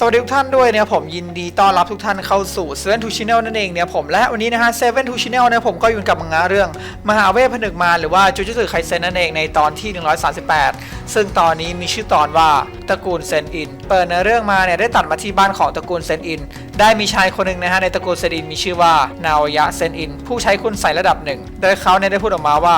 สวัสดีทุกท่านด้วยเนี่ยผมยินดีต้อนรับทุกท่านเข้าสู่เซเว่นทูชแนลนั่นเองเนี่ยผมและวันนี้นะฮะเซเว่นทูชแนลเนี่ยผมก็อยู่กับมังงะเรื่อง มหาเวทผนึกมารหรือว่าจูจูสึไคเซนนั่นเองในตอนที่ 138 ซึ่งตอนนี้มีชื่อตอนว่าตระกูลเซนอิน เปิดในเรื่องมาเนี่ยได้ตัดมาที่บ้านของตระกูลเซนอิน ได้มีชายคนหนึ่งนะฮะในตระกูลเซนอินมีชื่อว่านาโอยะเซนอิน ผู้ใช้คุณใส่ระดับหนึ่งโดยเขาเนี่ยได้พูดออกมาว่า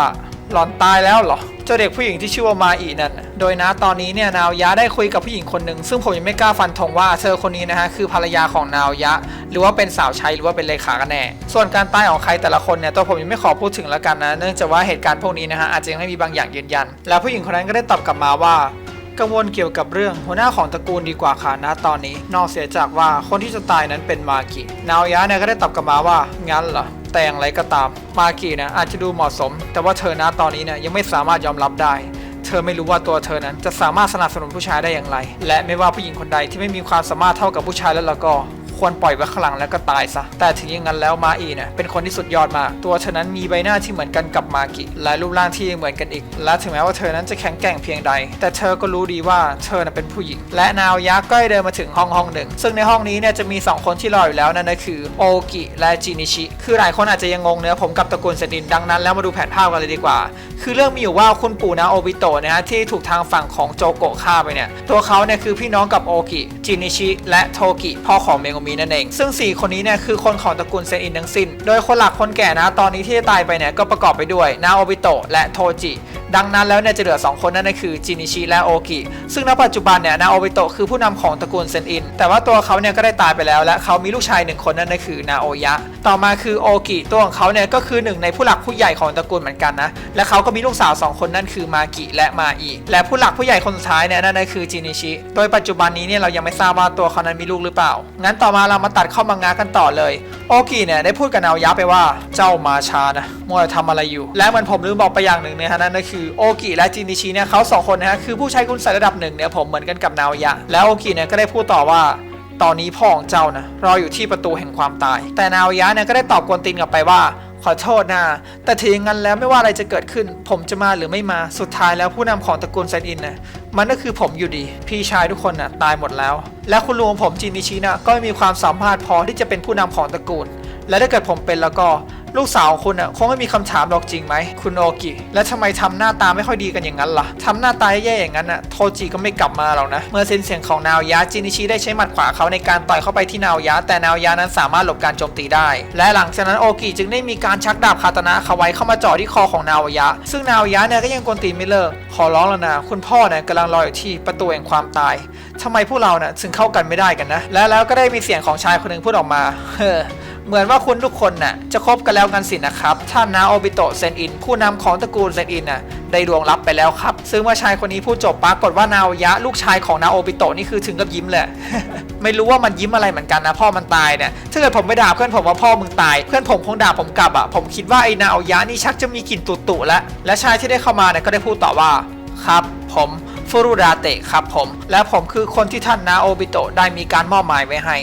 หลอนตายแล้วเหรอ เจ้าเด็กผู้หญิงที่ชื่อว่ามาอีนั่น โดยนะตอนนี้เนี่ยนาวยะได้คุยกับผู้หญิงคนหนึ่งซึ่งผมยังไม่กล้าฟันธงว่าเธอคนนี้นะฮะคือภรรยาของนาวยะ หรือว่าเป็นสาวใช้หรือว่าเป็นเลขากันแน่ ส่วนการตายของใครแต่ละคนเนี่ยตัวผมยังไม่ขอพูดถึงแล้วกันนะ เนื่องจากว่าเหตุการณ์พวกนี้นะฮะอาจจะยังไม่มีบางอย่างยืนยัน แล้วผู้หญิงคนนั้นก็ได้ตอบกลับมาว่า กังวลเกี่ยวกับเรื่องหัวหน้าของตระกูลดีกว่าค่ะนะตอนนี้ นอกเสียจากว่าคนที่จะตายนั้นเป็นมากินาวยะเนี่ยก็ได้ตอบกลับมาว่างั้นเหรอแต่อย่างไรก็ตาม มากินะอาจจะดูเหมาะสม แต่ว่าเธอนะตอนนี้เนี่ยยังไม่สามารถยอมรับได้เธอไม่รู้ว่าตัวเธอนั้นจะสามารถสนับสนุนผู้ชายได้อย่างไร และไม่ว่าผู้หญิงคนใดที่ไม่มีความสามารถเท่ากับผู้ชายแล้วล่ะก็ ควรปล่อยไว้ข้างหลังแล้วก็ตายซะ แต่ถึงอย่างนั้นแล้วมาอีเนี่ยเป็นคนที่สุดยอดมาก ตัวเธอนั้นมีใบหน้าที่เหมือนกันกับมากิ และรูปร่างที่เหมือนกันอีก และถึงแม้ว่าเธอนั้นจะแข็งแกร่งเพียงใด แต่เธอก็รู้ดีว่าเธอเป็นผู้หญิง และนาวยักษ์ก็เดินมาถึงห้องห้องหนึ่ง ซึ่งในห้องนี้เนี่ยจะมี 2 คนที่รออยู่แล้วนั่นก็คือโอกิและจินิชิ คือหลายคนอาจจะยังงงเนื้อผมกับตระกูลเซนินดังนั้นแล้วมาดูแผนภาพกันเลยดีกว่า คือเรื่องมีอยู่ว่าคุณปู่นาโอบิโตะนะฮะที่ถูกทางฝั่งของโจโกะฆ่าไปเนี่ยตัวเขาเนี่ยคือพี่น้องกับโอกิจินิชิและโทกิพ่อของเมโงมินั่นเอง ซึ่ง 4 คนนี้เนี่ยคือคนของตระกูลเซนอินทั้งสิ้น โดยคนหลักคนแก่นะตอนนี้ที่จะตายไปเนี่ยก็ประกอบไปด้วยนาโอบิโตะและโทจิ ดังนั้นแล้วเนี่ยจะเหลือ 2 คนนั่นก็คือจินิชิและโอกิ ซึ่งณปัจจุบันเนี่ยนาโอบิโตะคือผู้นำของตระกูลเซนอิน แต่ว่าตัวเขาเนี่ยก็ได้ตายไปแล้ว และเขามีลูกชายหนึ่งคนนั่นก็คือนาโอยะ ต่อมาคือโอกิตัวของเขาเนี่ยก็คือหนึ่งในผู้หลักผู้ใหญ่ของตระกูลเหมือนกันนะ และเขาก็มีลูกสาวสองคนนั่นคือมากิและมาอีและผู้หลักผู้ใหญ่คนสุดท้ายเนี่ยนั่นก็คือจินิชิ โดยปัจจุบันนี้เนี่ยเรายังไม่ทราบว่าตัวเขานั้นมีลูกหรือเปล่า งั้นต่อมาเรามาตัดเข้ามังงะกันต่อเลย โอกิเนี่ยได้พูดกับนาโอยะไปว่าเจ้ามาชานะมัวทำอะไรอยู่ และเหมือนผมลืมบอกไปอย่างหนึ่งนะฮะนั่นก็คือโอกิและจินิชิเนี่ยเขาสองคนนะฮะคือผู้ใช้คุณใส่ระดับหนึ่งเนี่ยผมเหมือนกันกับนาโอยะ แล้วโอกิเนี่ยก็ได้พูดต่อว่าตอนนี้พ่อของเจ้านะรออยู่ที่ประตูแห่งความตาย แต่นาวยะเนี่ยก็ได้ตอบกวนตีนกลับไปว่า ขอโทษนะแต่ถึงงั้นแล้วไม่ว่าอะไรจะเกิดขึ้น ผมจะมาหรือไม่มาสุดท้ายแล้วผู้นำของตระกูลไซนอินนะมันก็คือผมอยู่ดี พี่ชายทุกคนนะ่ะตายหมดแล้ว และคุณลุงผมจินิชินะก็ไม่มีความสามารถพอที่จะเป็นผู้นำของตระกูล และถ้าเกิดผมเป็นแล้วก็ ลูกสาวคุณอะคงไม่มีคำถามหรอกจริงไหม คุณโอกิ และทำไมทำหน้าตาไม่ค่อยดีกันอย่างนั้นล่ะทำหน้าตาแย่ๆอย่างนั้นอะโทจิก็ไม่กลับมาหรอกนะ เมื่อสิ้นเสียงของนาวยะจินิชิได้ใช้หมัดขวาเขาในการต่อยเข้าไปที่นาวยะ แต่นาวยะนั้นสามารถหลบการโจมตีได้ และหลังจากนั้นโอกิจึงได้มีการชักดาบคาตนะเขาไว้เข้ามาจ่อที่คอของนาวยะ ซึ่งนาวยะเนี่ยก็ยังกวนตีนไม่เลิกขอร้องแล้วนะคุณพ่อเนี่ยกำลังรออยู่ที่ประตูแห่งความตายทำไมพวกเราเนี่ยถึงเข้ากันไม่ได้กันนะ และแล้วก็ได้มีเสียงของชายคนหนึ่งพูดออกมาเฮ้อ เหมือนว่าคุณทุกคนน่ะจะคบกันแล้วกันสินะครับ ท่านนาโอบิโตะเซนอิน ผู้นำของตระกูลเซนอินน่ะได้ดวงรับไปแล้วครับ ซึ่งเมื่อชายคนนี้พูดจบปรากฏว่านาโอยะลูกชายของนาโอบิโตะนี่คือถึงกับยิ้มเลย ไม่รู้ว่ามันยิ้มอะไรเหมือนกันนะ พ่อมันตายเนี่ย ถ้าเกิดผมไม่ด่าเพื่อนผมว่าพ่อมึงตาย เพื่อนผมคงด่าผมกลับอะ ผมคิดว่าไอ้นาโอยะนี่ชักจะมีกลิ่นตุ่ๆแล้ว และชายที่ได้เข้ามาเนี่ยก็ได้พูดต่อว่า ครับผมฟูรุดาเตะครับผม และผมคือคนที่ท่านนาโอบิโตะได้มีการมอบหมายไว้ให้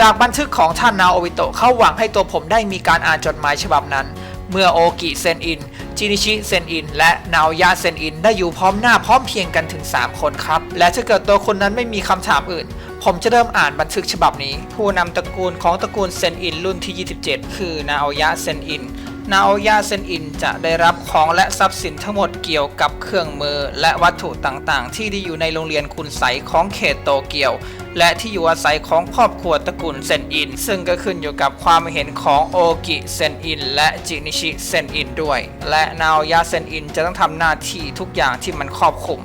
จากบันทึกของท่านนาโอวิโตะเขาหวังให้ตัวผมได้มีการอ่านจดหมายฉบับนั้น เมื่อโอกิเซนอิน จินิชิเซนอิน และนาโอยะเซนอิน ได้อยู่พร้อมหน้าพร้อมเพียงกันถึง 3 คนครับ และถ้าเกิดตัวคนนั้นไม่มีคำถามอื่น ผมจะเริ่มอ่านบันทึกฉบับนี้ ผู้นำตระกูลของตระกูลเซนอินรุ่นที่ 27 คือนาโอยะเซนอิน นาโอยาเซนอินจะได้รับของและทรัพย์สินทั้งหมดเกี่ยวกับเครื่องมือ และวัตถุต่างๆ ที่ได้อยู่ในโรงเรียนคุณใสของเขตโตเกียว และที่อยู่อาศัยของครอบครัวตระกูลเซนอิน ซึ่งก็ขึ้นอยู่กับความเห็นของโอกิเซนอิน และจินิชิเซนอินด้วย และนาโอยาเซนอินจะต้องทำหน้าที่ทุกอย่างที่มันครอบคลุม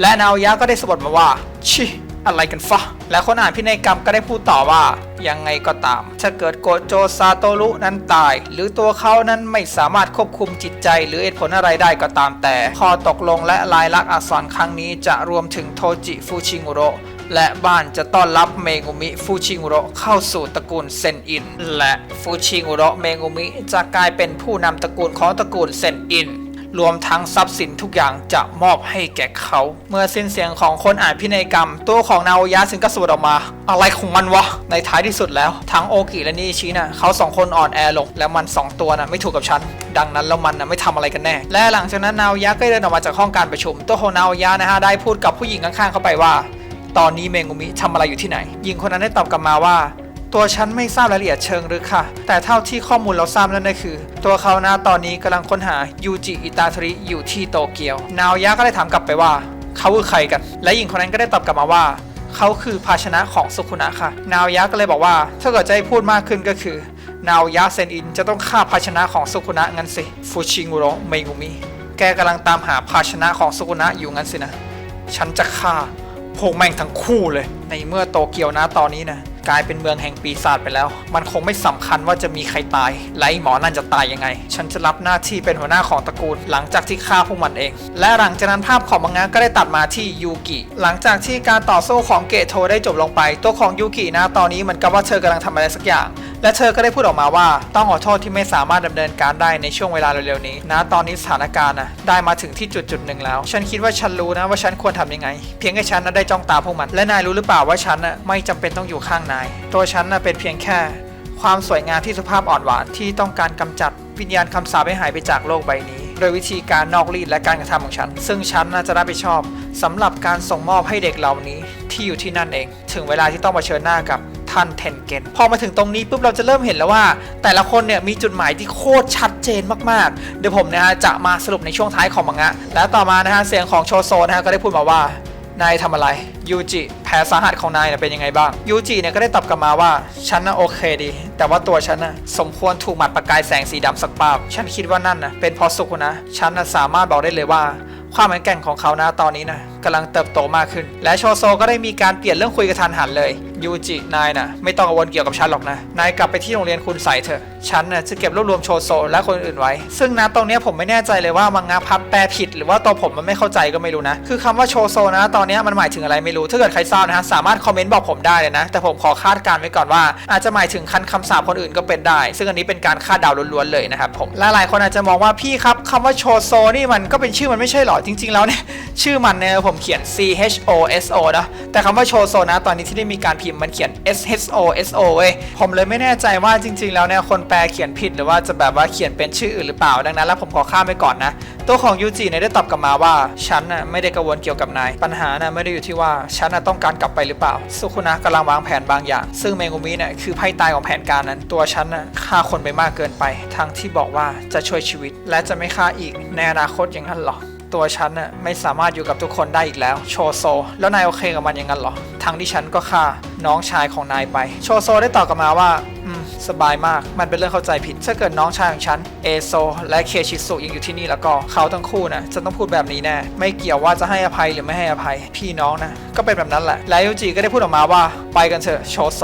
และนาโอยะก็ได้สะบัดมาว่าชิ อะไรกันฟะและคนอ่านพินัยกรรมก็ได้พูดต่อว่ายังไงก็ตาม ถ้าเกิดโกโจซาโตรุนั้นตาย หรือตัวเขานั้นไม่สามารถควบคุมจิตใจหรือเหตุผลอะไรได้ก็ตามแต่ข้อตกลงและลายลักษณ์อักษรครั้งนี้จะรวมถึงโทจิฟูชิงุโรและบ้านจะต้อนรับเมงุมิฟูชิงุโรเข้าสู่ตระกูลเซนอิน และฟูชิงุโรเมงุมิจะกลายเป็นผู้นำตระกูลของตระกูลเซนอิน รวมทั้งทรัพย์สินทุกอย่างจะมอบให้แก่เขา เมื่อสิ้นเสียงของคนอ่านพินัยกรรม ตัวของนาโอยะซึ่งก็สวดออกมา อะไรของมันวะ ในท้ายที่สุดแล้ว ทั้งโอกิและนิชินะเขาสองคนอ่อนแอลง แล้วมันสองตัวนะไม่ถูกกับฉัน ดังนั้นแล้วมันนะไม่ทำอะไรกันแน่ และหลังจากนั้นนาโอยะก็เดินออกมาจากห้องการประชุม ตัวของนาโอยะนะฮะได้พูดกับผู้หญิงข้างๆ เข้าไปว่า ตอนนี้เมงุมิทำอะไรอยู่ที่ไหนหญิงคนนั้นได้ตอบกลับมาว่า ตัวฉันไม่ทราบรายละเอียดเชิงลึกค่ะ แต่เท่าที่ข้อมูลเราทราบนั่นก็คือ ตัวเขานะตอนนี้กำลังค้นหายูจิอิตาทริอยู่ที่โตเกียวนาวยะก็ได้ถามกลับไปว่า เขาคือใครกัน และหญิงคนนั้นก็ได้ตอบกลับมาว่า เขาคือภาชนะของสุคุนะค่ะ นาวยะก็เลยบอกว่า ถ้าเกิดจะให้พูดมากขึ้นก็คือ นาวยะเซนอินจะต้องฆ่าภาชนะของสุคุนะงั้นสิฟูชิงุโรเมงุมิแกกำลังตามหาภาชนะของสุคุนะอยู่งั้นสินะ ฉันจะฆ่าพวกแม่งทั้งคู่เลย ในเมื่อโตเกียวนะตอนนี้นะ กลายเป็นเมืองแห่งปีศาจไปแล้ว มันคงไม่สำคัญว่าจะมีใครตายและหมอนั่นจะตายยังไง ฉันจะรับหน้าที่เป็นหัวหน้าของตระกูล หลังจากที่ฆ่าพวกมันเอง และหลังจากนั้นภาพของมังงะก็ได้ตัดมาที่ยูกิ หลังจากที่การต่อสู้ของเกตโทได้จบลงไป ตัวของยูกินะตอนนี้เหมือนกับว่าเธอกำลังทำอะไรสักอย่าง และเธอก็ได้พูดออกมาว่า ต้องขอโทษที่ไม่สามารถดำเนินการได้ในช่วงเวลาเร็วๆนี้นะตอนนี้สถานการณ์นะได้มาถึงที่จุดจุดๆหนึ่งแล้ว ฉันคิดว่าฉันรู้นะว่าฉันควรทำยังไง เพียงแค่ฉันนะได้จ้องตาพวกมัน และนายรู้หรือเปล่าว่าฉันนะไม่จำเป็นต้องอยู่ข้างนาย ตัวฉันนะเป็นเพียงแค่ ความสวยงามที่สุภาพอ่อนหวานที่ต้องการกำจัดวิญญาณคำสาปให้หายไปจากโลกใบนี้ โดยวิธีการนอกรีดและการกระทำของฉัน ซึ่งฉันน่าจะรับผิดชอบสำหรับการส่งมอบให้เด็กเหล่านี้ที่อยู่ที่นั่นเอง ถึงเวลาที่ต้องมาเชิญหน้ากับ ท่านเทนเกนพอมาถึงตรงนี้ปุ๊บเราจะเริ่มเห็นแล้วว่า แต่ละคนเนี่ยมีจุดหมายที่โคตรชัดเจนมากๆ เดี๋ยวผมนะฮะจะมาสรุปในช่วงท้ายของมังงะ และต่อมานะฮะเสียงของโชโซนะฮะก็ได้พูดมาว่านายทำอะไรยูจิแผลสาหัสของนายเป็นยังไงบ้างยูจิเนี่ยก็ได้ตอบกลับมาว่าฉันน่ะโอเคดี แต่ว่าตัวฉันน่ะสมควรถูกหมัดประกายแสงสีดำสักปาบฉันคิดว่านั่นนะเป็นเพราะสุกุนะ ฉันน่ะสามารถบอกได้เลยว่า ความแข็งแกร่งของเขานะตอนนี้นะ กำลังเติบโตมากขึ้น และโชโซก็ได้มีการเปลี่ยนเรื่องคุยกระทันหันเลยยูจินายน่ะไม่ต้องกังวลเกี่ยวกับฉันหรอกนะ นายกลับไปที่โรงเรียนคุณใส่เถอะ ฉันน่ะจะเก็บรวบรวมโชโซและคนอื่นไว้ ซึ่งนะตรงนี้ผมไม่แน่ใจเลยว่ามังงะพับแปลผิด หรือว่าตัวผมมันไม่เข้าใจก็ไม่รู้นะ คือคำว่าโชโซนะ ตอนนี้มันหมายถึงอะไรไม่รู้ ถ้าเกิดใครทราบนะฮะสามารถคอมเมนต์บอกผมได้เลยนะ แต่ผมขอคาดการณ์ไว้ก่อนว่า อาจจะหมายถึงคันคำสาปคนอื่นก็เป็นได้ ซึ่งอันนี้เป็นการคาดเดาล้วนๆเลยนะครับผมและหลายคนอาจจะมองว่าพี่ครับคำว่าโชโซนี่มันก็เป็นชื่อมันไม่ใช่หรอจริง ๆ แล้วเนี่ยชื่อมันเนี่ยผมเขียน C H O S O นะ แต่คำว่าโชโซนะ ตอนนี้ที่ได้มีการพิมพ์มันเขียน S H O S O เว้ย ผมเลยไม่แน่ใจว่าจริง ๆ แล้วเนี่ยคนแปลเขียนผิดหรือว่าจะแบบว่าเขียนเป็นชื่ออื่นหรือเปล่า ดังนั้นแล้วผมขอข้ามไปก่อนนะ ตัวของยูจิเนี่ยได้ตอบกลับมาว่า ฉันน่ะไม่ได้กังวลเกี่ยวกับนาย ปัญหาน่ะไม่ได้อยู่ที่ว่า ฉันน่ะต้องการกลับไปหรือเปล่า สุคุนะกำลังวางแผนบางอย่าง ซึ่งเมงุมิเนี่ยคือไพ่ตายของแผนการนั้น ตัวฉันน่ะฆ่าคนไปมากเกินไป ทั้งที่บอกว่าจะช่วยชีวิต และจะไม่ฆ่าอีกในอนาคตอย่างนั้นหรอ ตัวฉันน่ะไม่สามารถอยู่กับทุกคนได้อีกแล้ว โชโซ แล้วนายโอเคกับมันอย่างนั้นเหรอทั้งที่ฉันก็ฆ่าน้องชายของนายไป โชโซได้ตอบกลับมาว่า อืม สบายมาก มันเป็นเรื่องเข้าใจผิด ถ้าเกิดน้องชายของฉัน เอโซ และเคชิสุยังอยู่ที่นี่แล้วก็ เขาทั้งคู่นะจะต้องพูดแบบนี้แน่ ไม่เกี่ยวว่าจะให้อภัยหรือไม่ให้อภัย พี่น้องนะ ก็เป็นแบบนั้นแหละ และยูจิก็ได้พูดออกมาว่า ไปกันเถอะโชโซ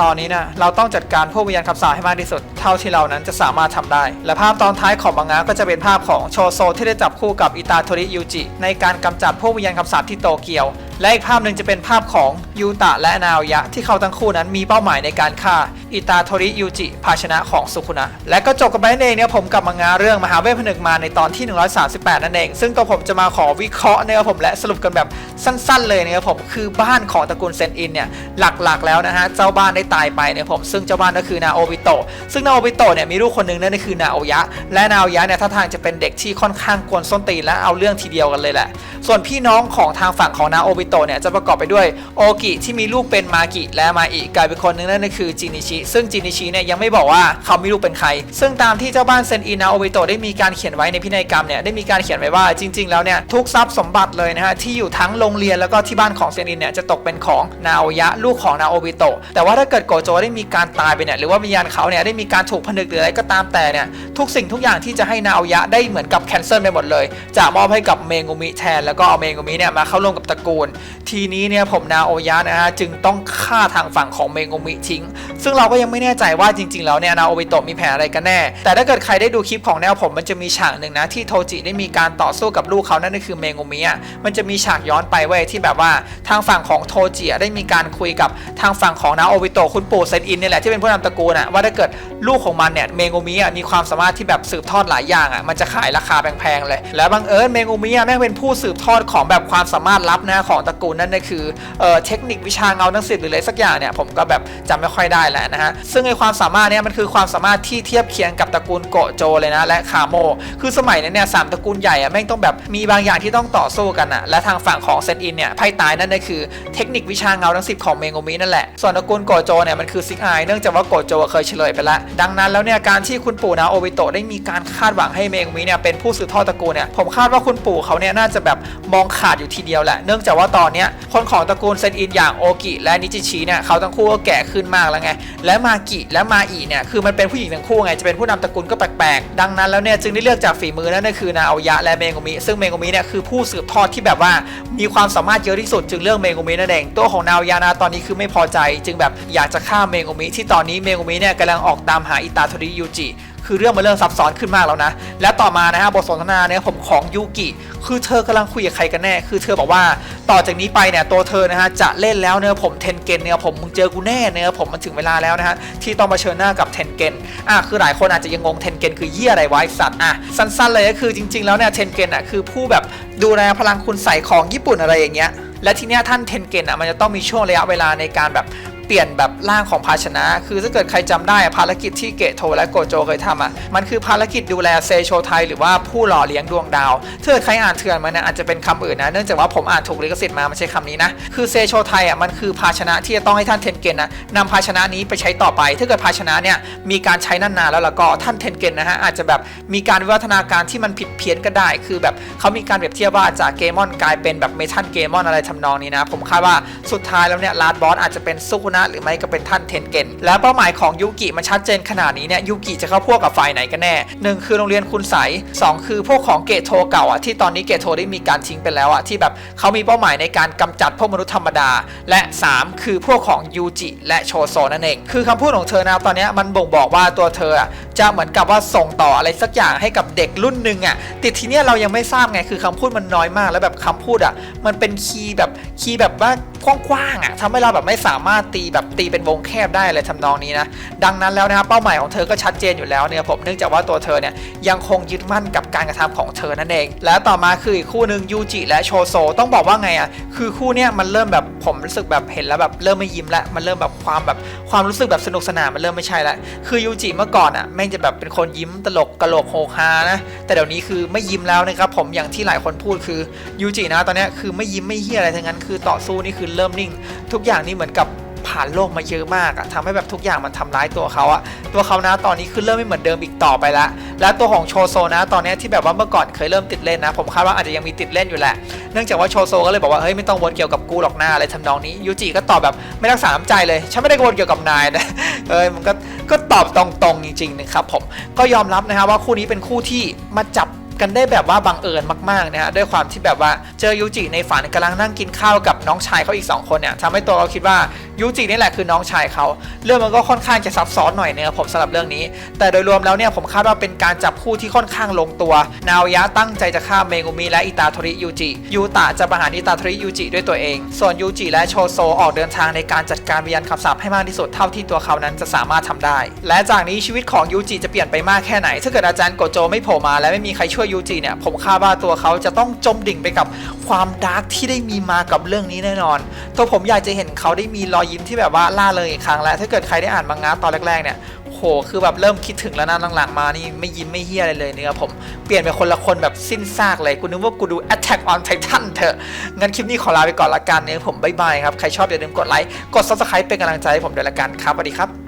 ตอนนี้นะเราต้องจัดการพวกวิญญาณคำสาปให้มากที่สุด เท่าที่เรานั้นจะสามารถทำได้ และภาพตอนท้ายของมังงะก็จะเป็นภาพของโชโซที่ได้จับคู่กับอิตาโทริยูจิในการกำจัดพวกวิญญาณคำสาปที่โตเกียว และอีกภาพหนึ่งจะเป็นภาพของยูตะและนาโอยะ ที่เขาทั้งคู่นั้นมีเป้าหมายในการฆ่าอิตาโทริยูจิภาชนะของสุคุนะ และก็จบกันไปนั่นเองเนี่ยผมกับมังงะเรื่องมหาเวทผนึกมาในตอนที่ 138 นั่นเอง ซึ่งตัวผมจะมาขอวิเคราะห์นะครับผมและสรุปกันแบบสั้นๆ เลยนะครับผมคือบ้านของตระกูลเซนอินเนี่ยหลักๆแล้วนะฮะเจ้าบ้านได้ตายไปนะครับผมซึ่งเจ้าบ้านก็คือนาโอบิโตะซึ่งนาโอบิโตะเนี่ยมีลูกคนหนึ่งนั่นก็คือนาโอยะ และนาโอยะเนี่ยท่าทางจะเป็นเด็กที่ค่อนข้างกวนส้นตีนและเอาเรื่องทีเดียวกันเลยแหละส่วนพี่น้องของทางฝั่งของนาโอบิโตะเนี่ยจะประกอบไปด้วยโอกิที่มีลูกเป็นมากิและมาอิกลายเป็นคนหนึงนั่นก็คือจินิชิซึ่งจินิชิเนี่ยยังไม่บอกว่าเขามีลูกเป็นใคร ซึ่งตามที่เจ้าบ้านเซนอินนาโอบิโตะได้มีการเขียนไว้ในพินัยกรรมเนี่ยได้มีการเขียนไว้ว่าจริง ๆ แล้วเนี่ยทุกทรัพย์สมบัติเลยนะฮะที่อยู่ทั้งโรงเรียนแล้วก็ที่บ้านของเซนอินเนี่ยจะตกเป็นของนาโอยะลูกของนาโอบิโตะแต่ว่าถ้าเกิดโกโจได้มีการตายไปเนี่ยหรือว่าวิญญาณเขาเนี่ยได้มีการถูกผนึกหรืออะไรก็ตามแต่เนี่ยทุกสิ่งทุกอย่างที่จะให้นาโอยะได้เหมือนกับแคนเซิลไปหมดเลย จะมอบให้กับเมงุมิแทนแล้วก็เอาเมงุมิเนี่ยมาเข้าร่วมกับตระกูลทีนี้เนี่ยผมนาโอยะนะฮะจึงต้องฆ่าทางฝั่งของเมงุมิทิ้ง ซึ่งเราก็ยังไม่แน่ใจว่าจริง ๆ แล้วเนี่ยนาโอบิโตะมีแผนอะไรกันแน่ แต่ถ้าเกิดใครได้ดูคลิปของแนวผมมันจะมีฉากหนึ่งนะที่โทจิได้มีการต่อสู้กับลูกเขานั่นก็คือเมงุมิอะมันจะมีฉากย้อนไปเว้ยที่แบบว่าทางฝั่งของโทจิได้มีการคุยกับทางฝั่งของนาโอบิโตะคุณปู่เซนอินเนี่ยแหละที่เป็นผู้นำตระกูลอะว่าถ้าเกิดลูกของมันเนี่ยเมงุมิอะมีความสามารถที่แบบสืบทอดหลายอย่างอะมันจะขายราคาแพงๆเลย แล้วบังเอิญเมงุมิอะแม่งเป็นผู้สืบทอดของแบบความสามารถลับนะของตระกูลนั่นก็คือเอ่อเทคนิควิชาเงาทั้งสิบหรืออะไรสักอย่างเนี่ยผมก็แบบจำไม่ค่อยได้แล้วนะฮะซึ่งไอความสามารถเนี่ยมันคือความสามารถที่เทียบเคียงกับตระกูลโกโจเลยนะและคาโม คือสมัยนั้นเนี่ยสามตระกูลใหญ่อะแม่งต้องแบบมีบางอย่างที่ต้องต่อสู้กันอะและทางฝั่งของเซนอินเนี่ยไพ่ตายนั่นก็คือเทคนิควิชาเงาทั้งสิบของเมงโงมินั่นแหละส่วนตระกูลโกโจเนี่ยมันคือซิกไอเนื่องจากว่าโกโจเคยเฉลยไปล้วดังนั้นแล้วเนี่ยการที่คุณปู่นาโอบิโตะได้มีการคาดหวังให้เมงโงมิเนี่ยเป็นผู้สืบทอดตระกูลเนี่ยผมคาดว่าคุณปู่เขาเนี่ยน่าจะแบบมองขาดอยู่ทีเดียวแหละเนื่องจากว่าตอนนี้คนของตระกูลเซนอินอย่างโอกิและนิจิชิเนี่ยเขาทั้งคู่ก็แก่ขึ้นมากแล้วไง และมากิและมาอีเนี่ยคือมันเป็นผู้หญิงทั้งคู่ไง จะเป็นผู้นำตระกูลก็แปลกๆ ดังนั้นแล้วเนี่ยจึงได้เลือกจากฝีมือนั่นก็คือนาโอยะและเมโงมิ ซึ่งเมโงมิเนี่ยคือผู้สืบทอดที่แบบว่ามีความสามารถเยอะที่สุดจึงเลือกเมโงมินั่นเอง ตัวของนาโอยะนะตอนนี้คือไม่พอใจ จึงแบบอยากจะฆ่าเมโงมิที่ตอนนี้เมโงมิเนี่ยกำลังออกตามหาอิตาโทริยูจิ คือเรื่องมันเริ่มซับซ้อนขึ้นมากแล้วนะ และต่อมานะฮะบทสนทนาเนี่ยผมของยูกิ คือเธอกำลังคุยกับใครกันแน่ คือเธอบอกว่าต่อจากนี้ไปเนี่ยตัวเธอนะฮะจะเล่นแล้วเนี่ยผมเทนเกนเนี่ยผมมึงเจอกูแน่เนี่ยผมมันถึงเวลาแล้วนะฮะที่ต้องมาเชิญหน้ากับเทนเกนอะคือหลายคนอาจจะยังงงเทนเกนคือเยี่ยอะไรวะไอ้สัตว์อะสั้นๆเลยก็คือจริง ๆแล้วเนี่ยเทนเกนอะคือผู้แบบดูแลพลังคุณใส่ของญี่ปุ่นอะไรอย่างเงี้ยและทีเนี้ยท่านเทนเกนอะมันจะต้องมีช่วงระยะเวลาในการแบบ เปลี่ยนแบบร่างของภาชนะ คือถ้าเกิดใครจำได้ภารกิจที่เกะโทและโกโจเคยทำอะมันคือภารกิจดูแลเซโชไทยหรือว่าผู้หล่อเลี้ยงดวงดาวถ้าเกิดใครอ่านเถื่อนมาเนี่ยอาจจะเป็นคำอื่นนะเนื่องจากว่าผมอ่านถูกลิขสิทธิ์มาไม่ใช่คำนี้นะคือเซโชไทยอะมันคือภาชนะที่จะต้องให้ท่านเทนเกนนะนำภาชนะนี้ไปใช้ต่อไป ถ้าเกิดภาชนะเนี่ยมีการใช้นานๆแล้วแล้วก็ท่านเทนเกนนะฮะอาจจะแบบมีการวิวัฒนาการที่มันผิดเพี้ยนก็ได้ คือแบบเขามีการเปรียบเทียบว่าจากเกมอนกลายเป็นแบบเมทัลเกมอนอะไรทำนองนี้นะผมคาดว่าสุดท้ายแล้วเนี่ยลาดบอสอาจจะเป็นซุกุนะ หรือไม่ก็เป็นท่านเทนเกนและเป้าหมายของยูกิมันชัดเจนขนาดนี้เนี่ยยูกิจะเข้าพวกกับฝ่ายไหนกันแน่หนึ่งคือโรงเรียนคุณใสสองคือพวกของเกตโทเก่าอะที่ตอนนี้เกตโทได้มีการทิ้งไปแล้วอะที่แบบเขามีเป้าหมายในการกำจัดพวกมนุษย์ธรรมดา และสามคือพวกของยูจิและโชโซนั่นเองคือคำพูดของเธอนะครับตอนนี้มันบ่งบอกว่าตัวเธออะ จะเหมือนกับว่าส่งต่ออะไรสักอย่างให้กับเด็กรุ่นหนึ่งอะติดทีเนี้ยเรายังไม่ทราบไงคือคำพูดมันน้อยมากแล้วแบบคำพูดอะมันเป็นคีย์แบบคีย์แบบว่ากว้างๆอะทำให้เราแบบไม่สามารถตีแบบตีเป็นวงแคบได้เลยทำนองนี้นะดังนั้นแล้วนะครับเป้าหมายของเธอก็ชัดเจนอยู่แล้วเนี่ยผมเนื่องจากว่าตัวเธอเนี่ยยังคงยึดมั่นกับการกระทำของเธอนั่นเอง และต่อมาคืออีกคู่หนึ่งยูจิและโชโซต้องบอกว่าไงอะคือคู่เนี้ยมันเริ่มแบบผมรู้สึกแบบเห็นแล้วแบบเริ่มไม่ยิ้มล้วมันเริ่มแบบความแบบความรู้สึกแบบสนุกสนานมันเริ่มไม่ใช่ล้วคือยูจิเมื่อก่อนอะแม่งจะแบบเป็นคนยิ้มตลกกระโหลกโฮฮานะ แต่เดี๋ยวนี้คือไม่ยิ้มแล้วนะครับผมอย่างที่หลายคนพูดคือยูจินะตอนนี้คือไม่ยิ้มไม่เฮียอะไรทั้งนั้นคือต่อสู้นี่คือเริ่มนิ่ง ทุกอย่างนี่เหมือนกับ ผ่านโลกมาเยอะมากอะทำให้แบบทุกอย่างมันทำร้ายตัวเขาอะตัวเขานะตอนนี้คือเริ่มไม่เหมือนเดิมอีกต่อไปละและตัวของโชโซนะตอนนี้ที่แบบว่าเมื่อก่อนเคยเริ่มติดเล่นนะ ผมคาดว่าอาจจะยังมีติดเล่นอยู่แหละ เนื่องจากว่าโชโซก็เลยบอกว่าเฮ้ยไม่ต้องวนเกี่ยวกับกูหรอกหน้าอะไรทำนองนี้ยูจิก็ตอบแบบไม่รักษาใจเลยฉันไม่ได้วนเกี่ยวกับนายนะเอ้ยมันก็ก็ตอบตรงๆจริงๆนะครับผมก็ยอมรับนะครับว่าคู่นี้เป็นคู่ที่มาจับ กันได้แบบว่าบังเอิญมากๆนะฮะด้วยความที่แบบว่าเจอยูจิในฝันกำลังนั่งกินข้าวกับน้องชายเขาอีก 2 คนเนี่ยทำให้ตัวเขาคิดว่ายูจินี่แหละคือน้องชายเขาเรื่องมันก็ค่อนข้างจะซับซ้อนหน่อยเนี่ยผมสำหรับเรื่องนี้ แต่โดยรวมแล้วเนี่ยผมคาดว่าเป็นการจับคู่ที่ค่อนข้างลงตัว นาวยะตั้งใจจะฆ่าเมกุมิและอิตาทริยูจิยูตะจะประหารอิตาทริยูจิด้วยตัวเอง ส่วนยูจิและโชโซออกเดินทางในการจัดการวิญญาณคำสาปให้มากที่สุดเท่าที่ตัวเขานั้นจะสามารถทำได้ และจากนี้ชีวิตของยูจิจะเปลี่ยนไปมากแค่ไหนถ้าเกิดอาจารย์โกโจไม่โผล่มาและไม่มีใครช่วยยูจิเนี่ย ผมคาดว่าตัวเขาจะต้องจมดิ่งไปกับความดาร์กที่ได้มีมากับเรื่องนี้แน่นอน ตัวผมอยากจะเห็นเขาได้มีรอยยิ้มที่แบบว่าล่าเริงอีกครั้งแล้วถ้าเกิดใครได้อ่านมังงะตอนแรกๆเนี่ยโหคือแบบเริ่มคิดถึงแล้วนะหลังๆมานี่ไม่ยิ้มไม่เฮียอะไรเลยเนี่ยผมเปลี่ยนเป็นคนละคนแบบสิ้นซากเลยกูนึกว่ากูดู Attack on Titan เถอะ งั้นคลิปนี้ขอลาไปก่อนละกันเนี่ยผมบายบายครับ ใครชอบอย่าลืมกดไลค์ กด subscribe เป็นกำลังใจให้ผมด้วยละกันครับสวัสดีครับ